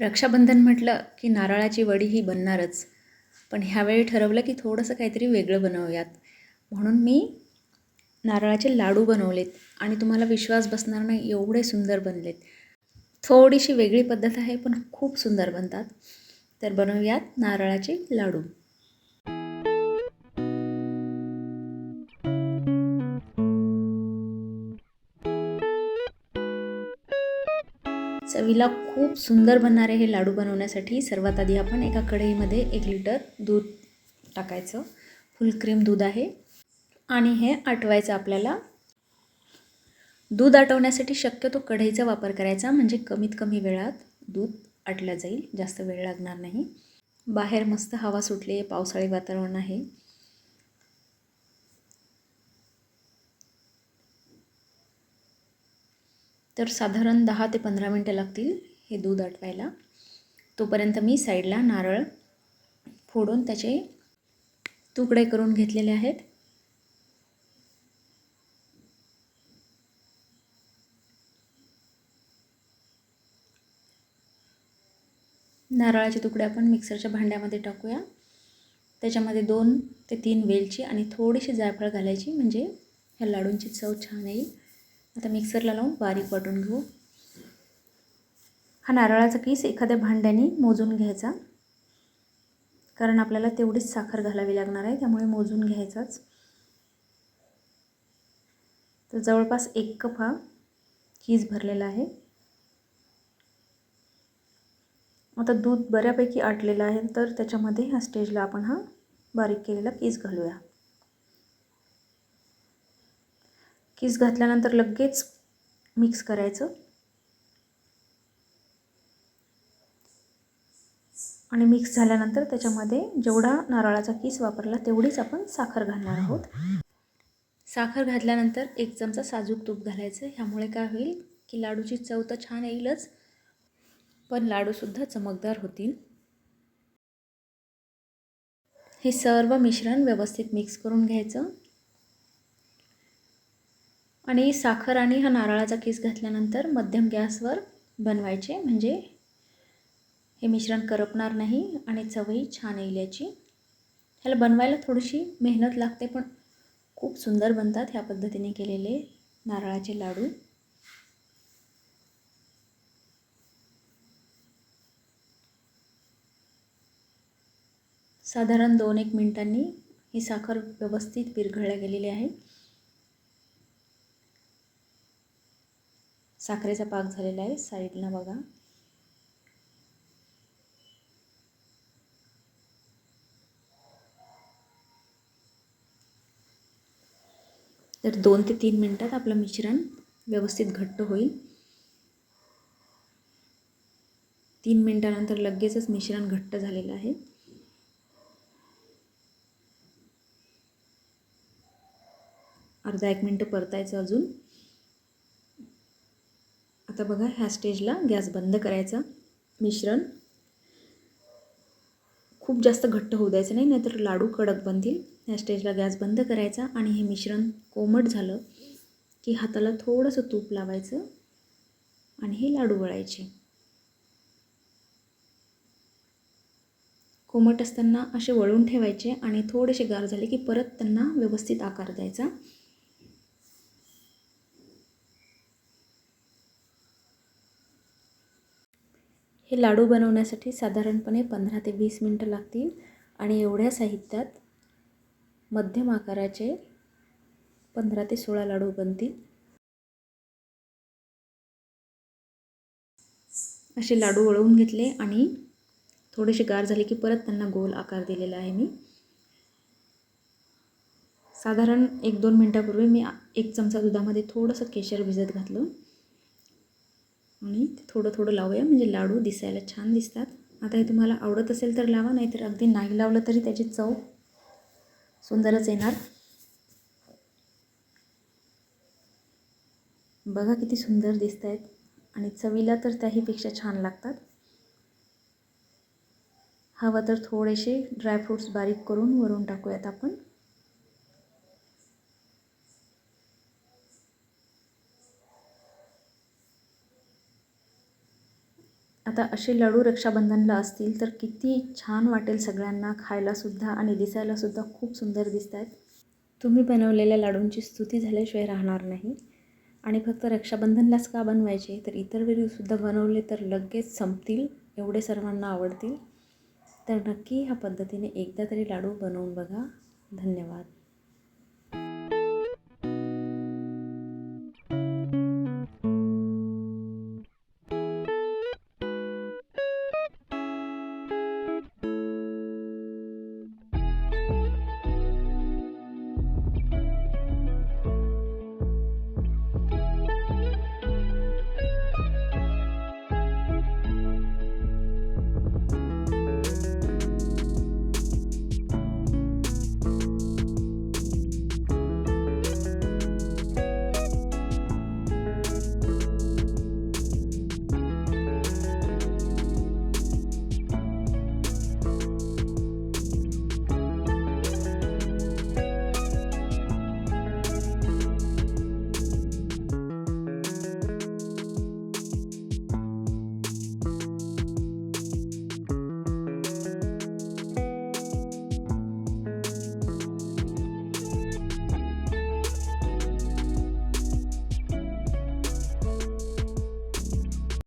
रक्षाबंधन म्हटलं की नारळाची वडी ही बनणारच. पण ह्यावेळी ठरवलं की थोडंसं काहीतरी वेगळं बनवूयात. म्हणून मी नारळाचे लाडू बनवलेत आणि तुम्हाला विश्वास बसणार नाही एवढे सुंदर बनलेत. थोडीशी वेगळी पद्धत आहे पण खूप सुंदर बनतात. तर बनवूयात नारळाचे लाडू. चवीला खूप सुंदर बनणारे हे लाडू बनवण्यासाठी सर्वात आधी आपण एका कढईमध्ये एक लिटर दूध टाकायचं. फुल क्रीम दूध आहे. आणि हे आटवायचं आपल्याला. दूध आटवण्यासाठी शक्यतो कढईचा वापर करायचा म्हणजे कमीत कमी वेळात दूध आटलं जाईल. जास्त वेळ लागणार नाही. बाहेर मस्त हवा सुटली आहे पावसाळी वातावरण आहे. तर साधारण दहा ते पंधरा मिनटं लागतील हे दूध आटवायला. तोपर्यंत मी साईडला नारळ फोडून त्याचे तुकडे करून घेतलेले आहेत. नारळाचे तुकडे आपण मिक्सरच्या भांड्यामध्ये टाकूया. त्याच्यामध्ये दोन ते तीन वेलची आणि थोडीशी जायफळ घालायची म्हणजे ह्या लाडूंची चव छान येईल आता मिक्सरला लावून बारीक वाटून घेऊ. हा नारळाचा किस एखाद्या भांड्याने मोजून घ्यायचा. कारण आपल्याला तेवढीच साखर घालावी लागणार आहे त्यामुळे मोजून घ्यायचाच. तर जवळपास एक कप हा कीस भरलेला आहे. आता दूध बऱ्यापैकी आटलेलं आहे तर त्याच्यामध्ये ह्या स्टेजला आपण हा बारीक केलेला कीस घालूया. किस घातल्यानंतर लगेच मिक्स करायचं. आणि मिक्स झाल्यानंतर त्याच्यामध्ये जेवढा नारळाचा किस वापरला तेवढीच आपण साखर घालणार आहोत. साखर घातल्यानंतर एक चमचा साजूक तूप घालायचं. ह्यामुळे काय होईल की लाडूची चव तर छान येईलच पण लाडूसुद्धा चमकदार होतील. हे सर्व मिश्रण व्यवस्थित मिक्स करून घ्यायचं. आणि साखर आणि हा नारळाचा किस घातल्यानंतर मध्यम गॅसवर बनवायचे. म्हणजे हे मिश्रण करपणार नाही आणि चवही छान येईल याची. ह्याला बनवायला थोडीशी मेहनत लागते पण खूप सुंदर बनतात ह्या पद्धतीने केलेले नारळाचे लाडू. साधारण दोन एक मिनटांनी ही साखर व्यवस्थित विरघळल्या गेलेली आहे. साखरेचा पाक झालेला आहे साईडला बघा. तर दोन ते तीन मिनटात आपलं मिश्रण व्यवस्थित घट्ट होईल. तीन मिनटानंतर लगेचच मिश्रण घट्ट झालेलं आहे. अर्धा एक मिनटं परतायचं अजून. आता बघा ह्या स्टेजला गॅस बंद करायचा मिश्रण. खूप जास्त घट्ट होऊ द्यायचं नाही नाहीतर लाडू कडक बनतील. ह्या स्टेजला गॅस बंद करायचा आणि हे मिश्रण कोमट झालं की हाताला थोडंसं तूप लावायचं आणि हे लाडू वळायचे. कोमट असताना असे वळून ठेवायचे आणि थोडेसे गार झाले की परत त्यांना व्यवस्थित आकार द्यायचा. हे लाडू बनवण्यासाठी साधारणपणे पंधरा ते वीस मिनटं लागतील आणि एवढ्या साहित्यात मध्यम आकाराचे पंधरा ते सोळा लाडू बनतील. असे लाडू वळवून घेतले आणि थोडेसे गार झाले की परत त्यांना गोल आकार दिलेला आहे मी. साधारण एक दोन मिनटापूर्वी मी एक चमचा दुधामध्ये थोडंसं केशर भिजत घातलं. आणि ते थोडं थोडं लावूया म्हणजे लाडू दिसायला छान दिसतात. आता हे तुम्हाला आवडत असेल तर लावा नाहीतर अगदी नाही लावलं तरी त्याची चव सुंदरच येणार. बघा किती सुंदर दिसत आहेत आणि चवीला तर त्याहीपेक्षा छान लागतात. हवं तर थोडेसे ड्रायफ्रूट्स बारीक करून वरून टाकूयात आपण. आता असे लाडू रक्षाबंधनला असतील तर किती छान वाटेल सगळ्यांना खायलासुद्धा आणि दिसायलासुद्धा खूप सुंदर दिसत आहेत तुम्ही बनवलेल्या लाडूंची स्तुती झाल्याशिवाय राहणार नाही. आणि फक्त रक्षाबंधनलाच का बनवायचे? तर इतर वेळीसुद्धा बनवले तर लगेच संपतील एवढे सर्वांना आवडतील. तर नक्की ह्या पद्धतीने एकदा तरी लाडू बनवून बघा. धन्यवाद.